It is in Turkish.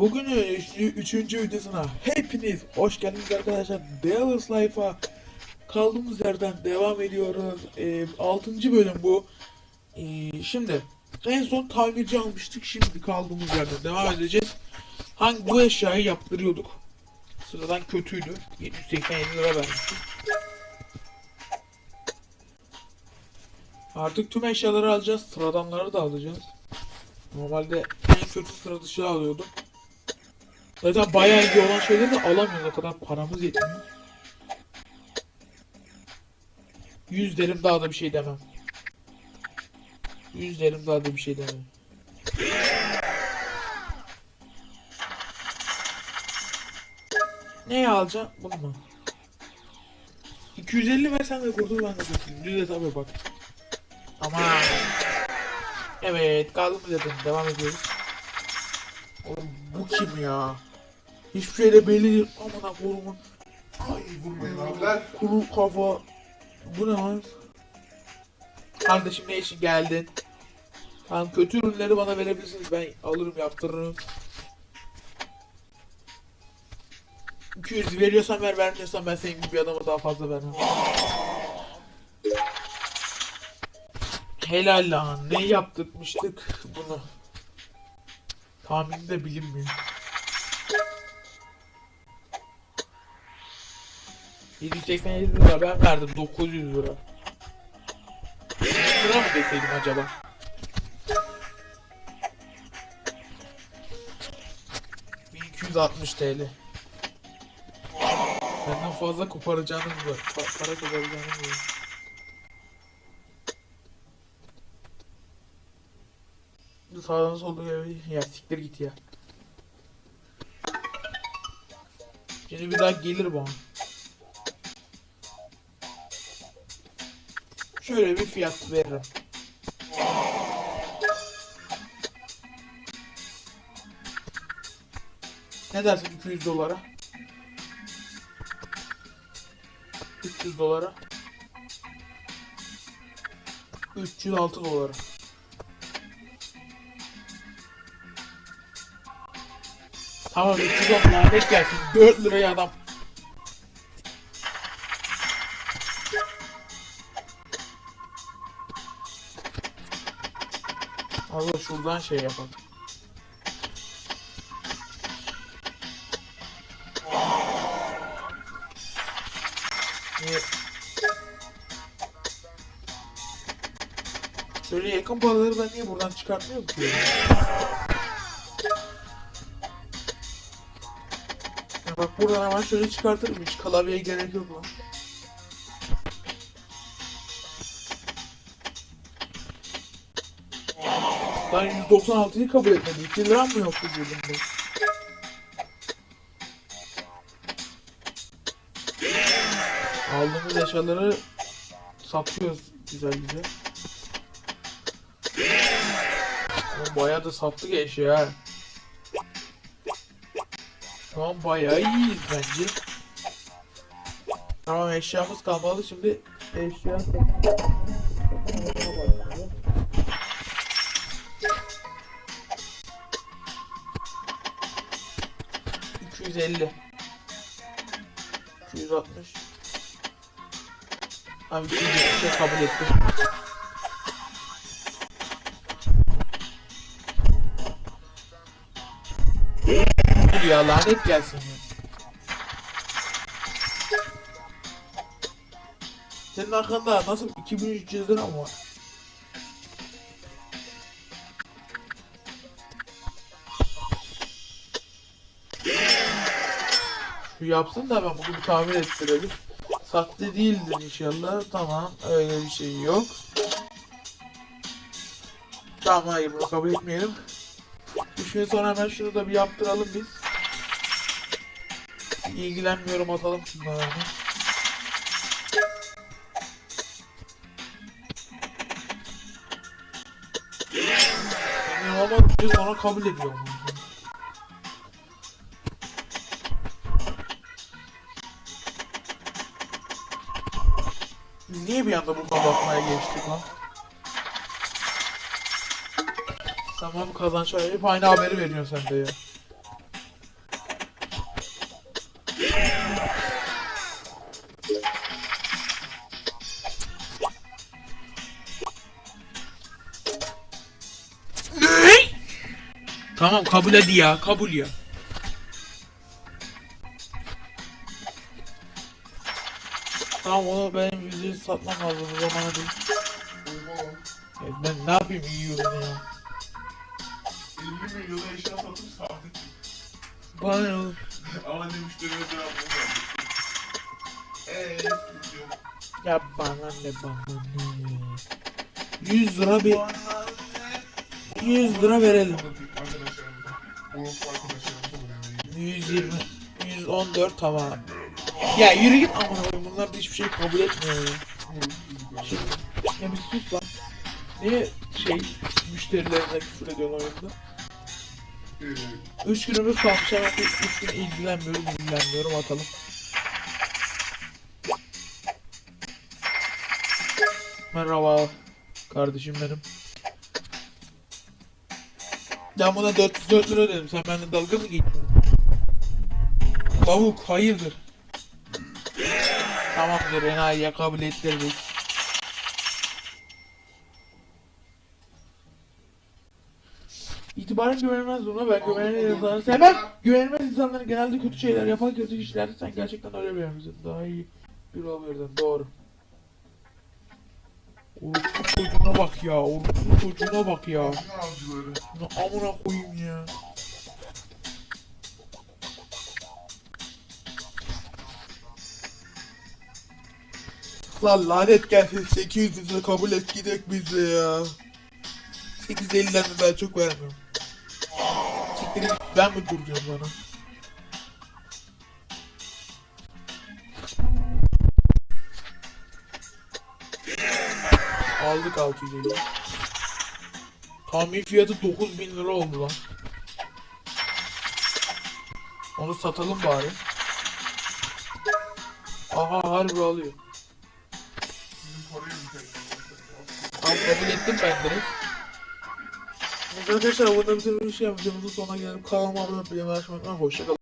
Bugün üçlü, üçüncü videosuna hepiniz hoş geldiniz arkadaşlar. Devil's Life'a kaldığımız yerden devam ediyoruz. Ee, 6. bölüm bu. Ee, şimdi en son tamirci almıştık. Şimdi kaldığımız yerden devam edeceğiz. Hangi bu eşyayı yaptırıyorduk. Sıradan kötüydü. 787 lira vermiştik. Artık tüm eşyaları alacağız. Sıradanları da alacağız. Normalde en kötü sıra dışı alıyordum. Zaten bayağı iyi olan şeyleri de alamıyoruz. O kadar paramız yetmiyor. 100 derim daha da bir şey demem. 100 derim daha da bir şey demem. Neyi alacağım? Bunu mu? 250 versen de kurtul ben de kurtulayım. Düz hesaba bak. Tamam. Evet kaldı mı dedim. Devam ediyoruz. Oğlum bu kim ya? Hiçbir şeyle belli değil. Aman korumun. Ay Vurmayın abiler. kuru kafa. Bu ne lan? Kardeşim ne için geldin? Tamam kötü ürünleri bana verebilirsiniz. Ben alırım yaptırırım. 200 veriyorsan ver vermiyorsan ben senin gibi bir adama daha fazla vermem. Helal lan ne yaptırmıştık bunu. Tahmini de bilinmiyor. 787 lira ben verdim 900 lira. 100 lira mı deseydim acaba? ...1260 TL. Benden fazla koparacağını mı? Pa- para koparacağını mı? Bu Sağdan soldan ya, ya siktir git ya. Şimdi bir daha gelir bana. Şöyle bir fiyat veririm. Ne dersin 200 dolara? 300 dolara. 306 dolara. Tamam 310 lanet gelsin. 4 liraya adam. Allah şuradan şey yapalım. Böyle yakın paraları ben niye buradan çıkartmıyorum ki? Ya bak buradan hemen şöyle çıkartırım hiç klavyeye gerek yok lan. Ben 196'yı kabul etmedim. 2 liram mı yoktu cebimde? Aldığımız eşyaları satıyoruz güzel güzel. Oğlum bayağı da sattık eşya. Şu an bayağı iyiyiz bence. Tamam eşyamız kalmadı şimdi eşya İki yüz elli. İki yüz altmış. Abi iki yüz yetmişe kabul ettim. Dur ya lanet gelsin. Senin arkanda nasıl 2300 lira mı var? Yapsın da ben bunu bir tamir ettirelim. Sahte değildir inşallah. Tamam öyle bir şey yok. Tamam hayır bunu kabul etmeyelim. Üç gün sonra hemen şunu da bir yaptıralım biz. İlgilenmiyorum atalım şunları. ama sonra kabul ediyorum. Biz niye bir anda buradan bakmaya geçtik lan? Tamam kazanç var. Hep aynı haberi veriyorsun sen de ya. Tamam kabul hadi ya kabul ya. Tamam onu ben yüzüğü satmam lazım o zaman hadi. Oha. Evet, ben ne yapayım iyi ya. 50 milyona eşya satırsa artık. Bana ne olur. Ama ne müşterine de yapmam Eee. Ya bana ne bana ne. 100 lira bir 100 lira verelim. Arkadaşlarımıza. Unutma arkadaşlarımıza. 120 114 tamam. Ya yürü git amına koyayım bunlar da hiçbir şey kabul etmiyor ya. Ya bir sus lan. Niye şey müşterilerine küfür ediyorsun oyunda? 3 günümüz kalmış hemen 3 gün ilgilenmiyorum ilgilenmiyorum atalım. Merhaba kardeşim benim. Ben buna 404 lira dedim. Sen benden dalga mı geçiyorsun? Lavuk hayırdır? Tamamdır enayiye kabul ettirdik. İtibaren güvenilmez duruma ben güvenilir insanları sevmem. Güvenilmez insanların genelde kötü şeyler yapan kötü kişilerdir. Sen gerçekten öyle bir misin? Daha iyi bir olabilirdin. Doğru. Orospu çocuğuna bak ya. Orospu çocuğuna bak ya. Amına koyayım ya. Lan lanet gelsin 800 lira kabul et gidek biz ya. 850'den de ben çok vermiyorum. Siktir git, ben mi duracağım bana? Aldık 650. Tahmin fiyatı 9000 lira oldu lan. Onu satalım bari. Aha harbi alıyor. Tamam kabul ettim ben direkt. Arkadaşlar burada bir şey yapacağımızın sonuna geldim. Kanalıma abone olmayı, beğenmeyi, açmayı unutmayın. Hoşçakalın.